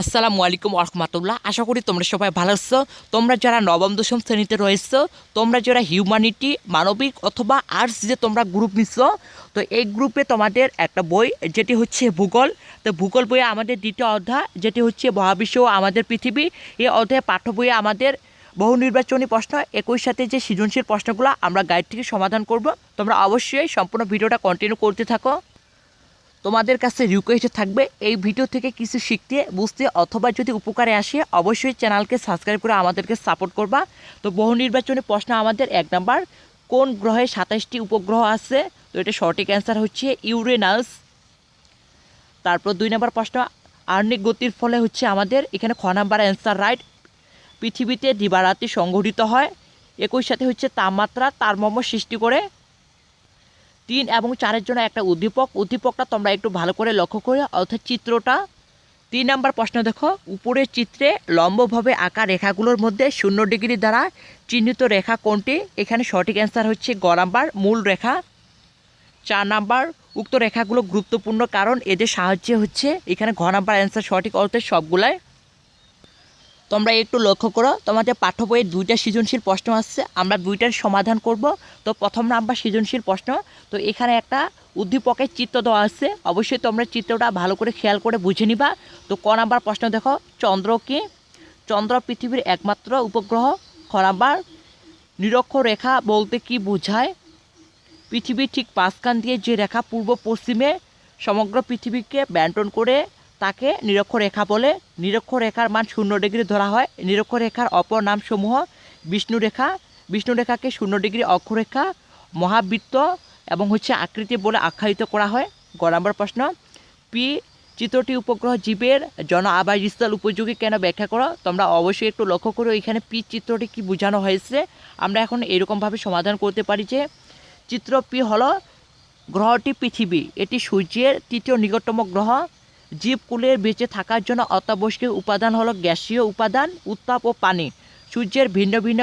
আসসালামু আলাইকুম রহমতুল্লাহ। আশা করি তোমরা সবাই ভালো আছো। তোমরা যারা নবম, দশম শ্রেণীতে রয়েছো, তোমরা যারা হিউম্যানিটি মানবিক অথবা আর্টস যে তোমরা গ্রুপ নিচ্ছ তো এই গ্রুপে তোমাদের একটা বই, যেটি হচ্ছে ভূগোল। তো ভূগোল বইয়ে আমাদের দ্বিতীয় অধ্যায়, যেটি হচ্ছে মহাবিশ্ব আমাদের পৃথিবী। এই অধ্যায়ে পাঠ্য বইয়ে আমাদের বহু নির্বাচনী প্রশ্ন, একই সাথে যে সৃজনশীল প্রশ্নগুলো আমরা গাইড থেকে সমাধান করব। তোমরা অবশ্যই সম্পূর্ণ ভিডিওটা কন্টিনিউ করতে থাকো। তোমাদের কাছে রিকোয়েস্ট থাকবে এই ভিডিও থেকে কিছু শিখতে, বুঝতে অথবা যদি উপকারে আসে, অবশ্যই চ্যানেলকে সাবস্ক্রাইব করে আমাদেরকে সাপোর্ট করবা। তো বহু নির্বাচনী প্রশ্ন আমাদের এক নাম্বার কোন গ্রহে সাতাশটি উপগ্রহ আছে? তো এটা সঠিক অ্যান্সার হচ্ছে ইউরেনাস তারপর দুই নম্বর প্রশ্ন, আর্নিক গতির ফলে হচ্ছে আমাদের, এখানে খ নাম্বার অ্যান্সার রাইট পৃথিবীতে দিবারাতি সংঘটিত হয়, একই সাথে হচ্ছে তাপমাত্রা তারমর্ম সৃষ্টি করে। তিন এবং চারের জন্য একটা উদ্দীপক। উদ্দীপকটা তোমরা একটু ভালো করে লক্ষ্য করে, অর্থাৎ চিত্রটা। তিন নাম্বার প্রশ্ন দেখো, উপরের চিত্রে লম্বভাবে আঁকা রেখাগুলোর মধ্যে শূন্য ডিগ্রি দ্বারা চিহ্নিত রেখা কোনটি? এখানে সঠিক অ্যান্সার হচ্ছে গ নাম্বার, মূল রেখা। চার নাম্বার, উক্ত রেখাগুলো গুরুত্বপূর্ণ কারণ এদের সাহায্যে হচ্ছে, এখানে ঘ নাম্বার অ্যান্সার সঠিক অর্থে সবগুলাই তোমরা একটু লক্ষ্য করো, তোমাদের পাঠ্য বইয়ে দুইটা সৃজনশীল প্রশ্ন আসছে, আমরা দুইটার সমাধান করব। তো প্রথম নাম্বার সৃজনশীল প্রশ্ন, তো এখানে একটা উদ্দীপকের চিত্র দেওয়া আছে, অবশ্যই তোমরা চিত্রটা ভালো করে খেয়াল করে বুঝে নিবা। তো ক নাম্বার প্রশ্ন দেখো, চন্দ্র কি? চন্দ্র পৃথিবীর একমাত্র উপগ্রহ, খ নাম্বার, নিরক্ষরেখা বলতে কি বোঝায়? পৃথিবীর ঠিক পাঁচখান দিয়ে যে রেখা পূর্ব পশ্চিমে সমগ্র পৃথিবীকে ব্যান্টন করে তাকে নিরক্ষরেখা বলে। নিরক্ষরেখার মান শূন্য ডিগ্রি ধরা হয়। নিরক্ষরেখার অপর নামসমূহ বিষ্ণুরেখা। বিষ্ণুরেখাকে শূন্য ডিগ্রি অক্ষরেখা, মহাবৃত্ত এবং হচ্ছে আকৃতি বলে আখ্যায়িত করা হয়। গ নম্বর প্রশ্ন, পি চিত্রটি উপগ্রহ জীবের জন আবাসস্থল উপযোগী কেন ব্যাখ্যা করো? তোমরা অবশ্যই একটু লক্ষ্য করো, এখানে পি চিত্রটি কি বোঝানো হয়েছে। আমরা এখন এরকমভাবে সমাধান করতে পারি যে, চিত্র পি হলো গ্রহটি পৃথিবী। এটি সূর্যের তৃতীয় নিকটতম গ্রহ। জীবকুলের বেঁচে থাকার জন্য অত্যাবশ্যকীয় উপাদান হলো গ্যাসীয় উপাদান, উত্তাপ ও পানি। সূর্যের ভিন্ন ভিন্ন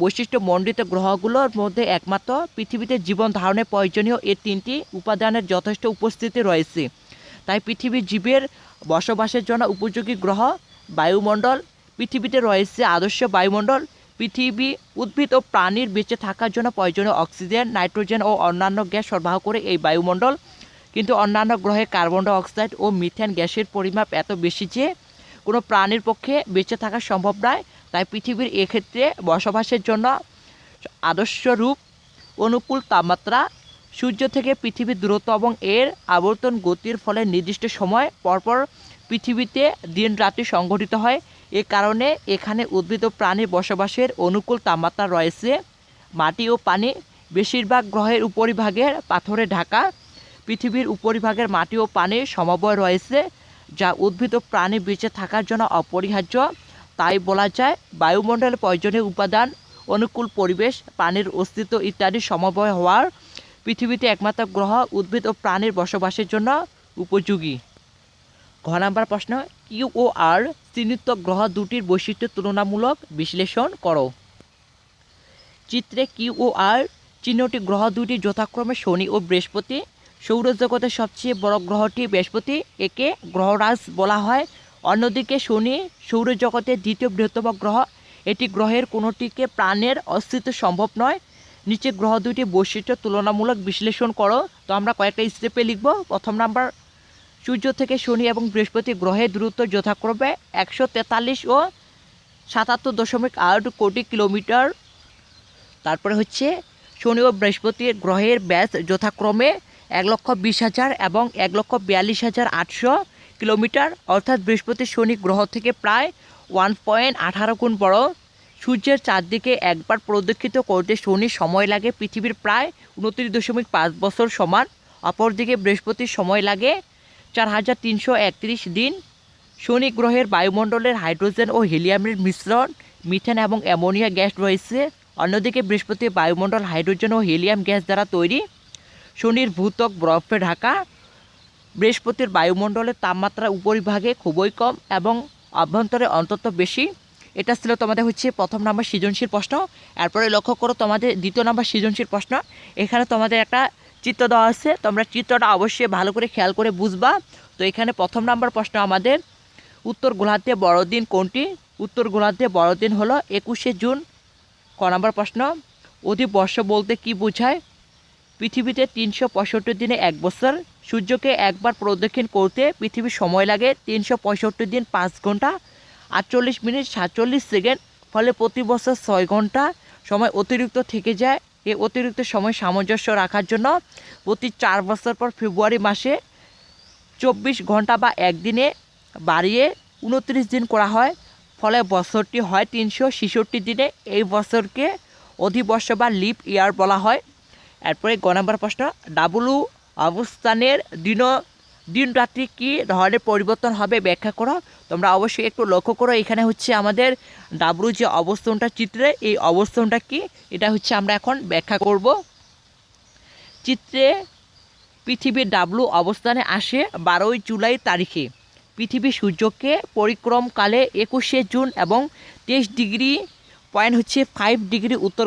বৈশিষ্ট্য মণ্ডিত গ্রহগুলোর মধ্যে একমাত্র পৃথিবীতে জীবন ধারণের প্রয়োজনীয় এই তিনটি উপাদানের যথেষ্ট উপস্থিতি রয়েছে। তাই পৃথিবীর জীবের বসবাসের জন্য উপযোগী গ্রহ, বায়ুমণ্ডল, পৃথিবীতে রয়েছে আদর্শ বায়ুমণ্ডল, পৃথিবী উদ্ভিদ ও প্রাণীর বেঁচে থাকার জন্য প্রয়োজনীয় অক্সিজেন, নাইট্রোজেন ও অন্যান্য গ্যাস সরবরাহ করে এই বায়ুমণ্ডল। কিন্তু অন্যান্য গ্রহে কার্বন ডাই অক্সাইড ও মিথেন গ্যাসের পরিমাপ এত বেশি যে কোনো প্রাণীর পক্ষে বেঁচে থাকা সম্ভব নয়। তাই পৃথিবীর এক্ষেত্রে বসবাসের জন্য আদর্শ রূপ অনুকূল তাপমাত্রা, সূর্য থেকে পৃথিবীর দূরত্ব এবং এর আবর্তন গতির ফলে নির্দিষ্ট সময় পরপর পৃথিবীতে দিন রাত্রি সংঘটিত হয়। এ কারণে এখানে উদ্ভিদ ও প্রাণীর বসবাসের অনুকূল তাপমাত্রা রয়েছে। মাটি ও পানি, বেশিরভাগ গ্রহের উপরিভাগের পাথরে ঢাকা। পৃথিবীর উপরিভাগের মাটি ও পানির সমবয় রয়েছে, যা উদ্ভিদ ও প্রাণী বেঁচে থাকার জন্য অপরিহার্য। তাই বলা যায় বায়ুমণ্ডলের প্রয়োজনীয় উপাদান, অনুকূল পরিবেশ, পানির অস্তিত্ব ইত্যাদি সমবয় হওয়ার পৃথিবীতে একমাত্র গ্রহ উদ্ভিদ ও প্রাণীর বসবাসের জন্য উপযোগী। ঘ নাম্বার প্রশ্ন, কিউ ও আর চিহ্নিত গ্রহ দুটির বৈশিষ্ট্য তুলনামূলক বিশ্লেষণ করো। চিত্রে কিউ ও আর চিহ্নটি গ্রহ দুটি যথাক্রমে শনি ও বৃহস্পতি সৌরজগতের সবচেয়ে বড় গ্রহটি বৃহস্পতি, একে গ্রহরাজ বলা হয়। অন্যদিকে শনি সৌরজগতের দ্বিতীয় বৃহত্তম গ্রহ। এটি গ্রহের কোনোটিকে প্রাণের অস্তিত্ব সম্ভব নয়। নিচে গ্রহ দুটি বৈশিষ্ট্য তুলনামূলক বিশ্লেষণ করো। তো আমরা কয়েকটা স্টেপে লিখব। প্রথম নাম্বার সূর্য থেকে শনি এবং বৃহস্পতি গ্রহের দূরত্ব যথাক্রমে একশো তেতাল্লিশ ও সাতাত্তর দশমিক আট কোটি কিলোমিটার। তারপরে হচ্ছে শনি ও বৃহস্পতির গ্রহের ব্যাস যথাক্রমে এক লক্ষ বিশ হাজার এবং এক লক্ষ বিয়াল্লিশ হাজার আটশো কিলোমিটার, অর্থাৎ বৃহস্পতি শনি গ্রহ থেকে প্রায় ওয়ান পয়েন্ট আঠারো গুণ বড়। সূর্যের চারদিকে একবার প্রদক্ষিত করতে শনি সময় লাগে, পৃথিবীর প্রায় উনত্রিশ দশমিক পাঁচ বছর সমান। অপরদিকে বৃহস্পতির সময় লাগে চার হাজার তিনশো একত্রিশ দিন। শনি গ্রহের বায়ুমণ্ডলের হাইড্রোজেন ও হিলিয়ামের মিশ্রণ, মিথেন এবং অ্যামোনিয়া গ্যাস রয়েছে। অন্যদিকে বৃহস্পতির বায়ুমণ্ডল হাইড্রোজেন ও হিলিয়াম গ্যাস দ্বারা তৈরি। শনির ভূত্বক বরফে ঢাকা। বৃহস্পতির বায়ুমণ্ডলের তাপমাত্রা উপরিভাগে খুবই কম এবং অভ্যন্তরে অন্তত বেশি। এটা ছিল তোমাদের হচ্ছে প্রথম নাম্বার সৃজনশীল প্রশ্ন। এরপরে লক্ষ্য করো তোমাদের দ্বিতীয় নাম্বার সৃজনশীল প্রশ্ন। এখানে তোমাদের একটা চিত্র দেওয়া আছে। তোমরা চিত্রটা অবশ্যই ভালো করে খেয়াল করে বুঝবা। তো এখানে প্রথম নাম্বার প্রশ্ন আমাদের, উত্তর গোলার্ধে বড়দিন কোনটি? উত্তর গোলার্ধে বড়দিন হলো একুশে জুন। ক নম্বর প্রশ্ন, অধিবর্ষ বলতে কি বোঝায়? পৃথিবীতে তিনশো পঁয়ষট্টি দিনে এক বছর, সূর্যকে একবার প্রদক্ষিণ করতে পৃথিবীর সময় লাগে তিনশো পঁয়ষট্টি দিন পাঁচ ঘণ্টা, আটচল্লিশ মিনিট সাতচল্লিশ সেকেন্ড, ফলে প্রতি বছর ছয় ঘণ্টা সময় অতিরিক্ত থেকে যায়। এই অতিরিক্ত সময় সামঞ্জস্য রাখার জন্য প্রতি চার বছর পর ফেব্রুয়ারি মাসে চব্বিশ ঘণ্টা বা একদিনে বাড়িয়ে উনত্রিশ দিন করা হয়। ফলে বছরটি হয় তিনশো ছেষট্টি দিনে। এই বছরকে অধিবর্ষ বা লিপ ইয়ার বলা হয়। এরপরে গ নম্বর প্রশ্ন, ডাবলু অবস্থানের দিন দিন রাত্রি কী ধরনের পরিবর্তন হবে ব্যাখ্যা করো। তোমরা অবশ্যই একটু লক্ষ্য করো, এখানে হচ্ছে আমাদের ডাবলু যে অবস্থানটা চিত্রে, এই অবস্থানটা কি? এটা হচ্ছে আমরা এখন ব্যাখ্যা করব। চিত্রে পৃথিবীর ডাবলু অবস্থানে আসে বারোই জুলাই তারিখে। পৃথিবী সূর্যকে পরিক্রমকালে একুশে জুন এবং তেইশ ডিগ্রি পয়েন্ট হচ্ছে ফাইভ ডিগ্রি উত্তর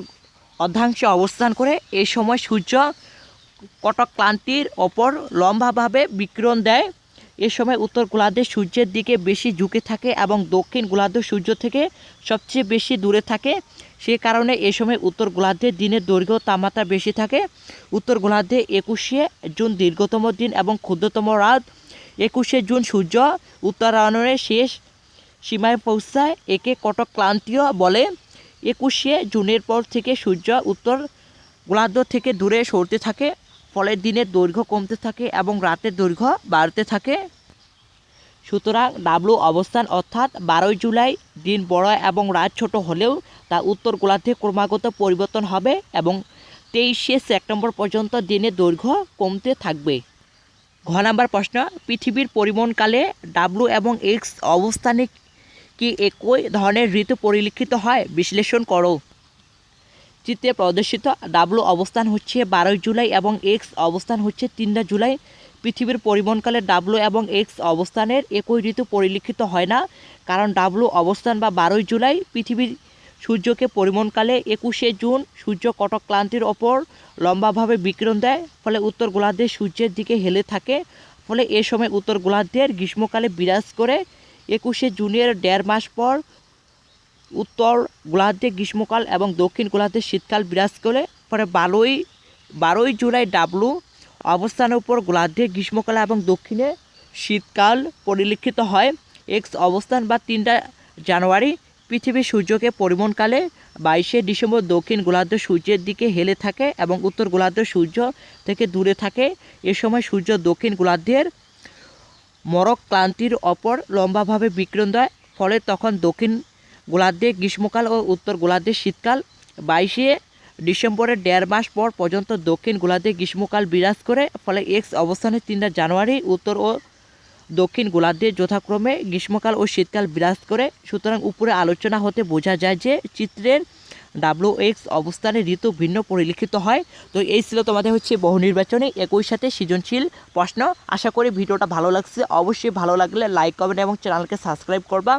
অর্ধাংশে অবস্থান করে এই সময় সূর্য কটক ক্লান্তির ওপর লম্বাভাবে বিকিরণ দেয়। এ সময় উত্তর গোলার্ধে সূর্যের দিকে বেশি ঝুঁকে থাকে এবং দক্ষিণ গোলার্ধ সূর্য থেকে সবচেয়ে বেশি দূরে থাকে। সে কারণে এ সময় উত্তর গোলার্ধে দিনের দৈর্ঘ্য তাপমাত্রা বেশি থাকে। উত্তর গোলার্ধে একুশে জুন দীর্ঘতম দিন এবং ক্ষুদ্রতম রাত। একুশে জুন সূর্য উত্তরায়ণের শেষ সীমায় পৌঁছায়। একে কটক ক্লান্তীয় বলে। একুশে জুনের পর থেকে সূর্য উত্তর গোলার্ধ থেকে দূরে সরতে থাকে ফলে দিনের দৈর্ঘ্য কমতে থাকে এবং রাতের দৈর্ঘ্য বাড়তে থাকে। সুতরাং ডাবলু অবস্থান অর্থাৎ বারোই জুলাই দিন বড় এবং রাত ছোট হলেও তা উত্তর গোলার্ধে ক্রমাগত পরিবর্তন হবে এবং তেইশে সেপ্টেম্বর পর্যন্ত দিনের দৈর্ঘ্য কমতে থাকবে। ঘ নাম্বার প্রশ্ন, পৃথিবীর পরিমণকালে ডাব্লু এবং এক্স অবস্থানে কি একই ধরনের ঋতু পরিলক্ষিত হয়? বিশ্লেষণ করো। চিত্রে প্রদর্শিত ডাব্লু অবস্থান হচ্ছে বারোই জুলাই এবং এক্স অবস্থান হচ্ছে তিনটা জুলাই। পৃথিবীর পরিমণকালে ডাব্লু এবং এক্স অবস্থানের একই ঋতু পরিলক্ষিত হয় না। কারণ ডাব্লু অবস্থান বা বারোই জুলাই, পৃথিবীর সূর্যকে পরিমণকালে একুশে জুন সূর্য কটক ক্লান্তির ওপর লম্বাভাবে বিকিরণ দেয়, ফলে উত্তর গোলার্ধে সূর্যের দিকে হেলে থাকে, ফলে এ সময় উত্তর গোলার্ধের গ্রীষ্মকালে বিরাজ করে একুশে জুনের দেড় মাস পর উত্তর গোলার্ধে গ্রীষ্মকাল এবং দক্ষিণ গোলার্ধে শীতকাল বিরাজ করে, পরে বারোই বারোই জুলাই ডাবলু অবস্থানের উপর গোলার্ধে গ্রীষ্মকাল এবং দক্ষিণে শীতকাল পরিলক্ষিত হয়। এক্স অবস্থান বা তিনটা জানুয়ারি পৃথিবীর সূর্যকে পরিমণকালে বাইশে ডিসেম্বর দক্ষিণ গোলার্ধ সূর্যের দিকে হেলে থাকে এবং উত্তর গোলার্ধ সূর্য থেকে দূরে থাকে। এ সময় সূর্য দক্ষিণ গোলার্ধের মরক ক্লান্তির অপর লম্বাভাবে বিকিরণ দেয়। ফলে তখন দক্ষিণ গোলার্ধে গ্রীষ্মকাল ও উত্তর গোলার্ধে শীতকাল। বাইশে ডিসেম্বরের দেড় মাস পর পর্যন্ত দক্ষিণ গোলার্ধে গ্রীষ্মকাল বিরাজ করে। ফলে এক্স অবস্থানে তিনটা জানুয়ারি, উত্তর ও দক্ষিণ গোলার্ধে যথাক্রমে গ্রীষ্মকাল ও শীতকাল বিরাজ করে। সুতরাং উপরে আলোচনা হতে বোঝা যায় যে চিত্রের ডাব্লু এক্স অবস্থানে ঋতু ভিন্ন পরিলক্ষিত হয়। তো এই ছিল তোমাদের হচ্ছে বহু নির্বাচনে একই সাথে সৃজনশীল প্রশ্ন। আশা করি ভিডিওটা ভালো লাগছে। অবশ্যই ভালো লাগলে লাইক, কমেন্ট এবং চ্যানেলকে সাবস্ক্রাইব করবা।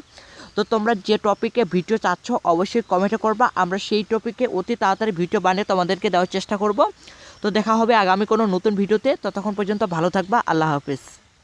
তো তোমরা যে টপিকে ভিডিও চাচ্ছ অবশ্যই কমেন্টে করবা। আমরা সেই টপিকে অতি তাড়াতাড়ি ভিডিও বানিয়ে তোমাদেরকে দেওয়ার চেষ্টা করব। তো দেখা হবে আগামী কোনো নতুন ভিডিওতে। ততক্ষণ পর্যন্ত ভালো থাকবা। আল্লাহ হাফিজ।